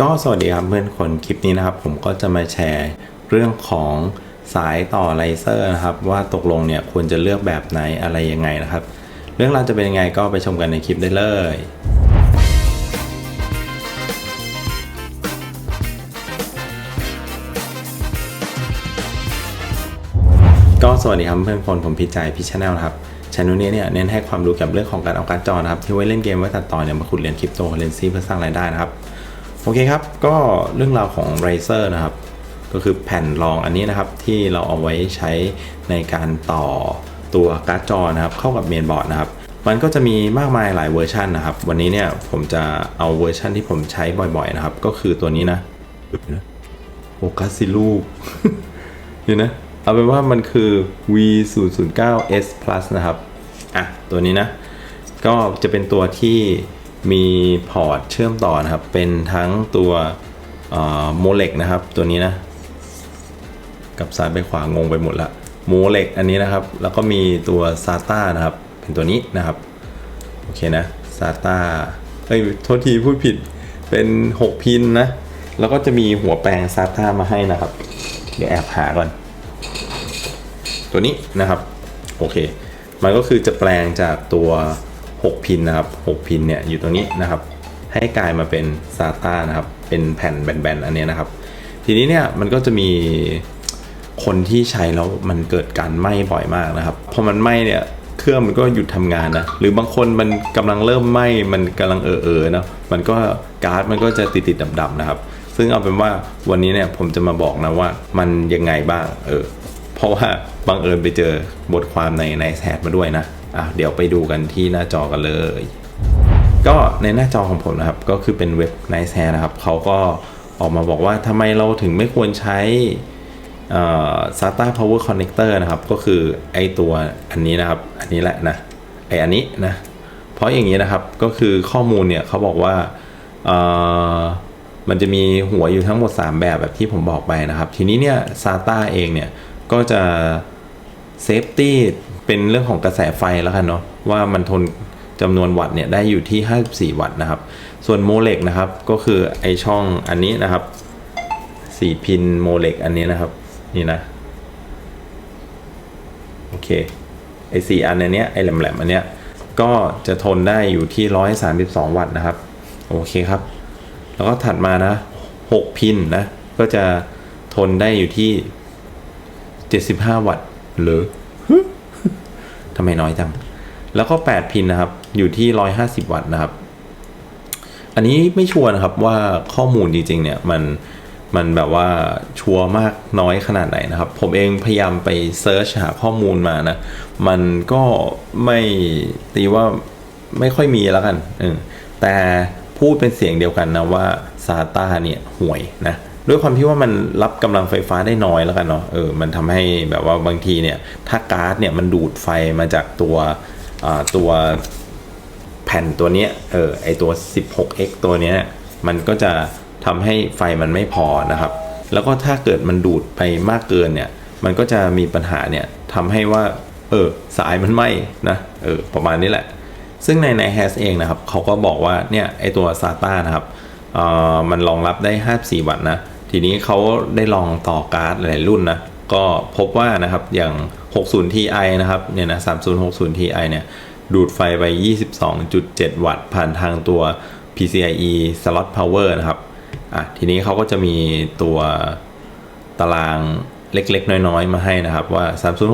ก็สวัสดีครับเพื่อนคนคลิปนี้นะครับผมก็จะมาแชร์เรื่องของสายต่อไลเซอร์นะครับว่าตกลงเนี่ยควรจะเลือกแบบไหนอะไรยังไงนะครับ เรื่องราวจะเป็นยังไงก็ไปชมกันในคลิปได้เลยก็สวัสดีครับเพื่อนคนผมพิจัยพิชแนลครับช anel นี้เนี่ยเน้นให้ความรู้เกี่ยวกับเรื่องของการเอาการจอนะครับที่ไว้เล่นเกมไว้ตัดต่อเนี่ยมาขุดเหรียญคริปโตเคอเรนซีเพื่อสร้างรายได้นะครับ โอเคครับ ก็เรื่องราวของ Razer นะครับ ก็คือแผ่นรองอันนี้นะครับ ที่เราเอาไว้ใช้ในการต่อตัวการ์ดจอนะครับ เข้ากับเมนบอร์ดนะครับ มันก็จะมีมากมายหลายเวอร์ชันนะครับ วันนี้เนี่ยผมจะเอาเวอร์ชันที่ผมใช้บ่อยๆนะครับ ก็คือตัวนี้นะโอคัสซิลูกเดี๋ยวนะ เอาเป็นว่ามันคือ V 0 0 9 S Plus นะครับ อะ ตัวนี้นะ ก็จะเป็นตัวที่ มีพอร์ตเชื่อมต่อนะครับ เป็นทั้งตัวโมเลกนะครับ ตัวนี้นะ กับซ้ายไปขวางงไปหมดละโมเลกอันนี้นะครับ แล้วก็มีตัว SATA นะครับ เป็นตัวนี้นะครับ โอเคนะ SATA เอ้ยโทษทีพูดผิดเป็น 6 พินนะ แล้วก็จะมีหัวแปลง SATA มาให้นะครับ เดี๋ยวแอบหาก่อน ตัวนี้นะครับ โอเค มันก็คือจะแปลงจากตัว 6 พินนะครับ 6 พินเนี่ยอยู่ตรงนี้นะครับ ให้กลายมาเป็น SATA นะครับ เป็นแผ่นแบนๆอันเนี้ยนะครับ ทีนี้เนี่ยมันก็จะมีคนที่ใช้แล้วมันเกิดการไหม้บ่อยมากนะครับ พอมันไหม้เนี่ยเครื่องมันก็หยุดทำงานนะ หรือบางคนมันกำลังเริ่มไหม้ มันกำลังเออเออเนาะมันก็การ์ดมันก็จะติดติดดับๆนะครับ ซึ่งเอาเป็นว่าวันนี้เนี่ยผมจะมาบอกนะว่ามันยังไงบ้าง เออ เพราะว่าบังเอิญไปเจอบทความในในแชทมาด้วยนะ อะเดี๋ยวไปดูกันที่หน้าจอกันเลย ก็ในหน้าจอของผมนะครับ ก็คือเป็นเว็บ Nice Hair นะครับเขาก็ออกมาบอกว่าทำไมเราถึงไม่ควรใช้ SATA Power Connector นะครับ ก็คือไอตัวอันนี้นะครับ อันนี้แหละนะไออันนี้นะ เพราะอย่างนี้นะครับก็คือข้อมูลเนี่ยเขาบอกว่ามันจะมีหัวอยู่ทั้งหมด 3 แบบแบบที่ผมบอกไปนะครับ ทีนี้เนี่ย SATA เองเนี่ย ก็จะ เซฟตี้เป็นเรื่องของกระแสไฟแล้วกันเนาะว่ามันทนจำนวนวัตต์เนี่ยได้อยู่ที่ 54 วัตต์นะครับ ส่วนโมเลกนะครับก็คือไอช่องอันนี้นะครับ 4 พินโมเลกอันนี้นะครับ นี่นะ โอเค ไอสี่อันอันเนี้ยไอแหลมๆอันเนี้ยก็จะทนได้อยู่ที่ 132 วัตต์นะครับ โอเคครับ แล้วก็ถัดมานะ 6 พินนะ ก็จะทนได้อยู่ที่ 75 วัตต์ หรือทำไมน้อยจัง แล้วก็8พินนะครับ อยู่ที่150วัตต์นะครับ อันนี้ไม่ชัวร์นะครับว่าข้อมูลจริง ๆ เนี่ยมันมันแบบว่าชัวร์มากน้อยขนาดไหนนะครับ ผมเองพยายามไปเซิร์ชหาข้อมูลมานะ มันก็ไม่ตีว่าไม่ค่อยมีแล้วกันแต่พูดเป็นเสียงเดียวกันนะว่าซาตาเนี่ยห่วยนะ ด้วยความที่ว่ามันรับกำลังไฟฟ้าได้น้อยแล้วกันเนาะเออมันทำให้แบบว่าบางทีเนี่ย ถ้าการ์ดเนี่ยมันดูดไฟมาจากตัวอ่าตัวแผ่นตัวเนี้ยเออไอตัว 16x ตัวเนี้ยมันก็จะทำให้ไฟมันไม่พอนะครับ แล้วก็ถ้าเกิดมันดูดไปมากเกินเนี่ย มันก็จะมีปัญหาเนี่ยทำให้ว่า เออ สายมันไหม้นะเออประมาณนี้แหละ ซึ่งในในแฮสเองนะครับเขาก็บอกว่าเนี่ยไอตัว SATA นะครับเอ่อมันรองรับได้ 54 วัตต์นะ ทีนี้เขาได้ลองต่อการ์ดหลายรุ่นนะก็พบว่านะครับอย่าง 60 Ti นะครับเนี่ยนะ3060 Ti เนี่ยดูดไฟไป 22.7 วัตต์ ผ่านทางตัว PCIe Slot Power นะครับอะทีนี้เขาก็จะมีตัวตารางเล็กๆ น้อยๆ มาให้นะครับว่า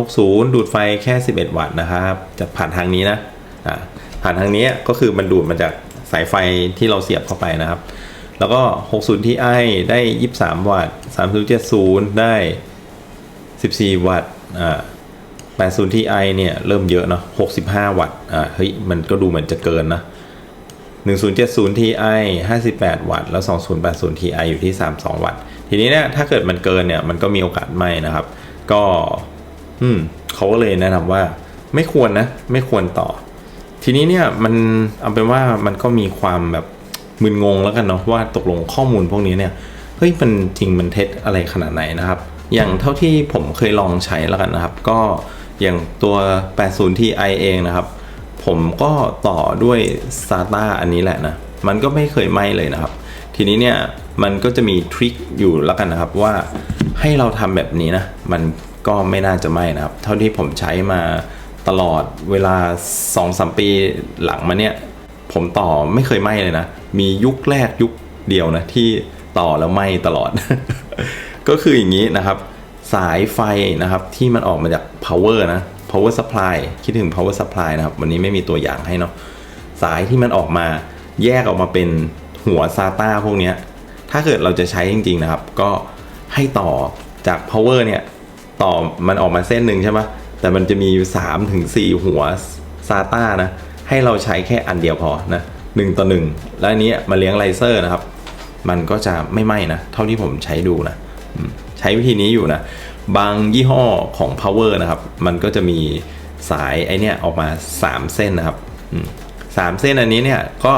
3060 ดูดไฟแค่ 11 วัตต์นะครับจะผ่านทางนี้นะอะผ่านทางนี้ก็คือมันดูดมาจากสายไฟที่เราเสียบเข้าไปนะครับ แล้วก็ 60 Ti ได้ 23 วัตต์ 3070 ได้ 14 วัตต์อ่า80 Ti เนี่ยเริ่มเยอะเนาะ65 วัตต์อ่าเฮ้ยมันก็ดูเหมือนจะเกินนะ1070 Ti 58 วัตต์ แล้ว 2080 Ti อยู่ที่ 32 วัตต์ ทีนี้เนี่ยถ้าเกิดมันเกินเนี่ยมันก็มีโอกาสไหมนะครับ ก็อืมเขาก็เลยแนะนำว่าไม่ควรนะ ไม่ควรต่อ ทีนี้เนี่ยมันเอาเป็นว่ามันก็มีความแบบ มึนงงแล้วกันเนาะว่าตกลงข้อมูลพวกนี้เนี่ยเฮ้ยมันจริงมันเท็จอะไรขนาดไหนนะครับ อย่างเท่าที่ผมเคยลองใช้แล้วกันนะครับ ก็อย่างตัว 80 Ti เองนะครับ ผมก็ต่อด้วย SATA อันนี้แหละนะ มันก็ไม่เคยไหม้เลยนะครับ ทีนี้เนี่ยมันก็จะมีทริคอยู่แล้วกันนะครับว่าให้เราทำแบบนี้นะ มันก็ไม่น่าจะไหม้นะครับ เท่าที่ผมใช้มาตลอดเวลา2อสปีหลังมาเนี่ย ผมต่อไม่เคยไหม้เลยนะ มียุคแรกยุคเดียวนะที่ต่อแล้วไหม้ตลอด ก็คืออย่างนี้นะครับ สายไฟนะครับที่มันออกมาจาก power นะ power supply คิดถึง power supply นะครับ วันนี้ไม่มีตัวอย่างให้เนาะสายที่มันออกมาแยกออกมาเป็นหัว SATA พวกนี้ถ้าเกิดเราจะใช้จริงๆนะครับ ก็ให้ต่อจาก power เนี่ย ต่อมันออกมาเส้นหนึ่งใช่ไหมแต่มันจะมีอยู่3ถึง4หัว SATA นะ ให้เราใช้แค่อันเดียวพอนะหนึ่งต่อหนึ่งแล้วอันนี้มาเลี้ยงไลเซอร์นะครับ มันก็จะไม่ไหม้นะ เท่าที่ผมใช้ดูนะใช้วิธีนี้อยู่นะ บางยี่ห้อของ power นะครับ มันก็จะมีสายไอเนี้ยออกมา 3 เส้นนะครับสามเส้นอันนี้เนี่ยก็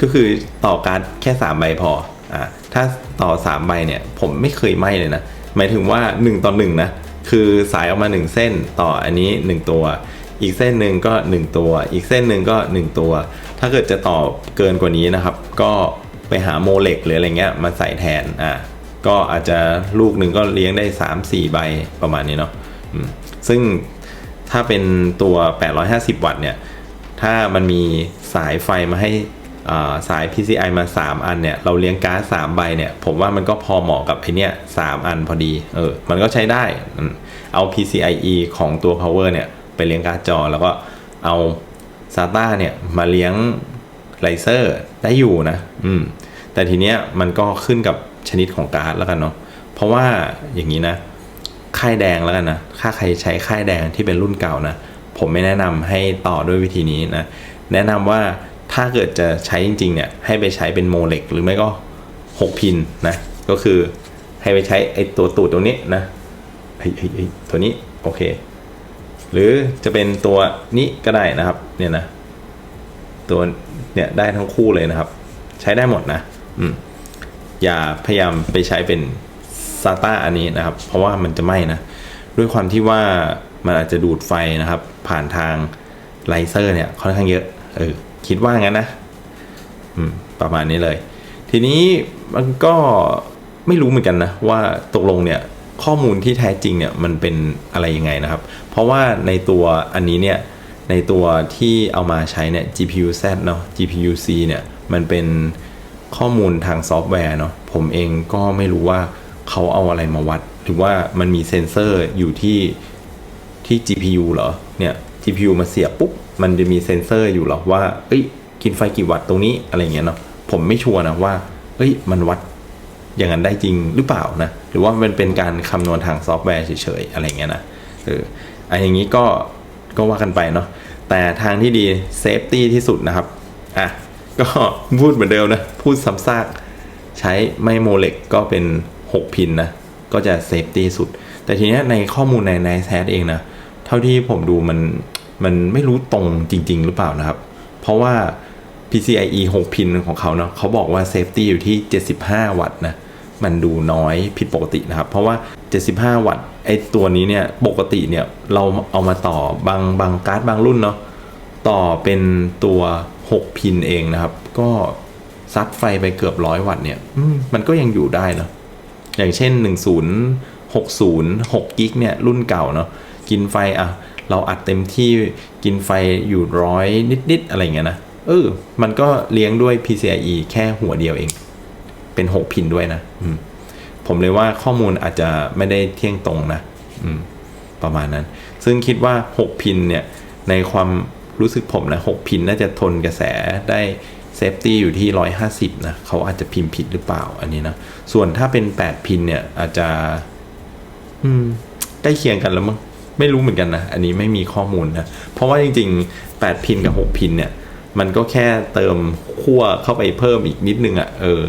ก็คือต่อการแค่ 3 ใบพออ่าถ้าต่อ 3 ใบเนี่ยผมไม่เคยไหม้เลยนะหมายถึงว่า 1 ต่อ1นะคือสายออกมา 1 เส้นต่ออันนี้ 1 ตัว อีกเส้นหนึ่งก็ 1 ตัว อีกเส้นหนึ่งก็ 1 ตัว ถ้าเกิดจะต่อเกินกว่านี้นะครับ ก็ไปหาโมเลกหรืออะไรเงี้ยมาใส่แทนอ่าก็อาจจะลูกหนึ่งก็เลี้ยงได้ 3-4 ใบประมาณนี้เนาะอืมซึ่งถ้าเป็นตัว 850 วัตต์เนี่ย ถ้ามันมีสายไฟมาให้อ่าสาย PCI มา 3 อันเนี่ย เราเลี้ยงก๊าร์ด3ใบเนี่ย ผมว่ามันก็พอเหมาะกับไอเนี้ย3อันพอดี เออ มันก็ใช้ได้อืมเอา PCIe ของตัว power เนี่ย ไปเลี้ยงการ์ดจอ แล้วก็เอา SATA เนี่ยมาเลี้ยงไลเซอร์ได้อยู่นะ อืม แต่ทีเนี้ยมันก็ขึ้นกับชนิดของการ์ดแล้วกันเนาะ เพราะว่าอย่างนี้นะ ค่ายแดงแล้วกันนะ ถ้าใครใช้ค่ายแดงที่เป็นรุ่นเก่านะ ผมไม่แนะนำให้ต่อด้วยวิธีนี้นะ แนะนำว่าถ้าเกิดจะใช้จริงๆเนี่ย ให้ไปใช้เป็นโมเลกหรือไม่ก็ 6 พินนะ ก็คือให้ไปใช้ไอ้ตัวตูดตรงนี้นะไอ้ไอไอตัวนี้ โอเค หรือจะเป็นตัวนี้ก็ได้นะครับเนี่ยนะตัวเนี่ยได้ทั้งคู่เลยนะครับ ใช้ได้หมดนะอืมอย่าพยายามไปใช้เป็น SATA อันนี้นะครับ เพราะว่ามันจะไหม้นะ ด้วยความที่ว่ามันอาจจะดูดไฟนะครับ ผ่านทางไลเซอร์เนี่ยค่อนข้างเยอะเออคิดว่างั้นนะอืมประมาณนี้เลย ทีนี้มันก็ไม่รู้เหมือนกันนะว่าตกลงเนี่ย ข้อมูลที่แท้จริงเนี่ยมันเป็นอะไรยังไงนะครับ เพราะว่าในตัวอันนี้เนี่ยในตัวที่เอามาใช้เนี่ย GPU Z เนาะ GPU C เนี่ยมันเป็นข้อมูลทางซอฟต์แวร์เนาะผมเองก็ไม่รู้ว่าเขาเอาอะไรมาวัด หรือว่ามันมีเซ็นเซอร์อยู่ที่ที่ GPU เหรอเนี่ย GPU มาเสียบปุ๊บมันจะมีเซ็นเซอร์อยู่หรอว่าเอ้ยกินไฟกี่วัตต์ตรงนี้อะไรเงี้ยเนาะผมไม่ชัวร์นะว่าเอ้ยมันวัด อย่างนั้นได้จริงหรือเปล่านะ หรือว่ามันเป็นการคำนวณทางซอฟต์แวร์เฉยๆ อะไรเงี้ยนะเอออันอย่างนี้ก็ก็ว่ากันไปเนาะแต่ทางที่ดีเซฟตี้ที่สุดนะครับอะก็พูดเหมือนเดิมนะ พูดซ้ำซากใช้ไม่โมเลกก็เป็น 6 พินนะ ก็จะเซฟตี้สุด แต่ทีเนี้ยในข้อมูลในในแซเองนะ เท่าที่ผมดูมันมันไม่รู้ตรงจริง ๆ หรือเปล่านะครับ เพราะว่า PCIe 6 พินของเขาเนาะเขาบอกว่าเซฟตี้อยู่ที่ 75 วัตต์นะ มันดูน้อยผิดปกตินะครับ เพราะว่า 75 วัตต์ไอตัวนี้เนี่ยปกติเนี่ยเราเอามาต่อบางบางการ์ดบางรุ่นเนาะต่อเป็นตัว 6 พินเองนะครับ ก็ซัดไฟไปเกือบร้อยวัตต์เนี่ยมมันก็ยังอยู่ได้เนาะอย่างเช่น 1060 6กิกเนี่ยรุ่นเก่าเนาะกินไฟอะ เราอัดเต็มที่กินไฟอยู่ร้อยนิด ๆ อะไรเงี้ยนะเออมันก็เลี้ยงด้วย PCIe แค่หัวเดียวเอง เป็น6พินด้วยนะอืมผมเลยว่าข้อมูลอาจจะไม่ได้เที่ยงตรงนะอืมประมาณนั้น ซึ่งคิดว่า6พินเนี่ยในความรู้สึกผมนะ6พินน่าจะทนกระแสได้เซฟตี้อยู่ที่ 150 นะ เขาอาจจะพิมพ์ผิดหรือเปล่าอันนี้นะ ส่วนถ้าเป็น 8 พินเนี่ย อาจจะ อืมใกล้เคียงกันแล้วมั้งไม่รู้เหมือนกันนะ อันนี้ไม่มีข้อมูลนะ เพราะว่าจริง ๆ 8 พินกับ 6 พินเนี่ย มันก็แค่เติมขั้วเข้าไปเพิ่มอีกนิดนึงอะ่ะเออ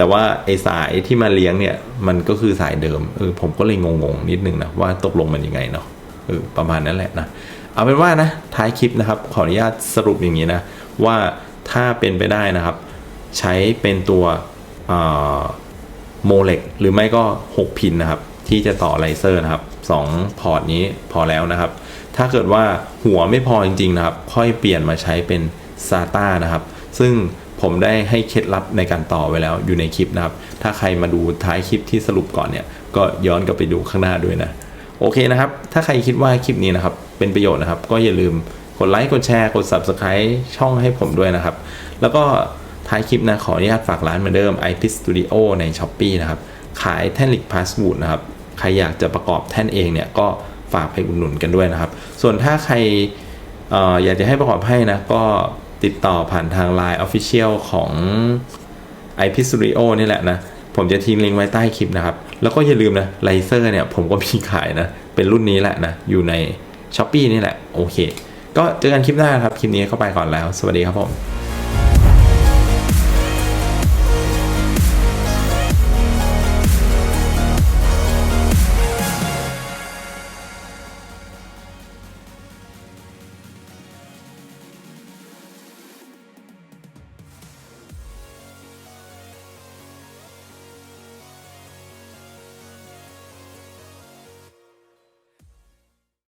แต่ว่าไอสายที่มาเลี้ยงเนี่ย มันก็คือสายเดิมเออผมก็เลยงงๆนิดนึงนะว่าตกลงมันยังไงเนาะเออประมาณนั้นแหละนะเอาเป็นว่านะท้ายคลิปนะครับขออนุญาตสรุปอย่างนี้นะว่าถ้าเป็นไปได้นะครับ ใช้เป็นตัวโมเลกหรือไม่ก็ 6 พินนะครับ ที่จะต่อไลเซอร์นะครับ 2 พอร์ตนี้พอแล้วนะครับ ถ้าเกิดว่าหัวไม่พอจริงๆนะครับ ค่อยเปลี่ยนมาใช้เป็น SATA นะครับ ซึ่ง ผมได้ให้เคล็ดลับในการต่อไว้แล้วอยู่ในคลิปนะครับ ถ้าใครมาดูท้ายคลิปที่สรุปก่อนเนี่ย ก็ย้อนกลับไปดูข้างหน้าด้วยนะ โอเคนะครับ ถ้าใครคิดว่าคลิปนี้นะครับ เป็นประโยชน์นะครับ ก็อย่าลืมกดไลค์กดแชร์กด Subscribe ช่องให้ผมด้วยนะครับ แล้วก็ท้ายคลิปนะขออนุญาตฝากร้านเหมือนเดิม i p Studio ใน s h อ p e e นะครับ ขายแท่นหลิกพาสบูดนะครับ ใครอยากจะประกอบแท่นเองเนี่ยก็ฝากไปอุดหนุนกันด้วยนะครับ ส่วนถ้าใครอออยากจะให้ประกอบให้นะก็ ติดต่อผ่านทาง Line Official ของ i p Studio นี่แหละนะ ผมจะทิ้งลิงก์ไว้ใต้คลิปนะครับ แล้วก็อย่าลืมนะไลเซอร์เนี่ยผมก็มีขายนะ เป็นรุ่นนี้แหละนะ อยู่ใน s h อ p e e นี่แหละ โอเค ก็เจอกันคลิปหน้าครับ คลิปนี้เข้าไปก่อนแล้ว สวัสดีครับผม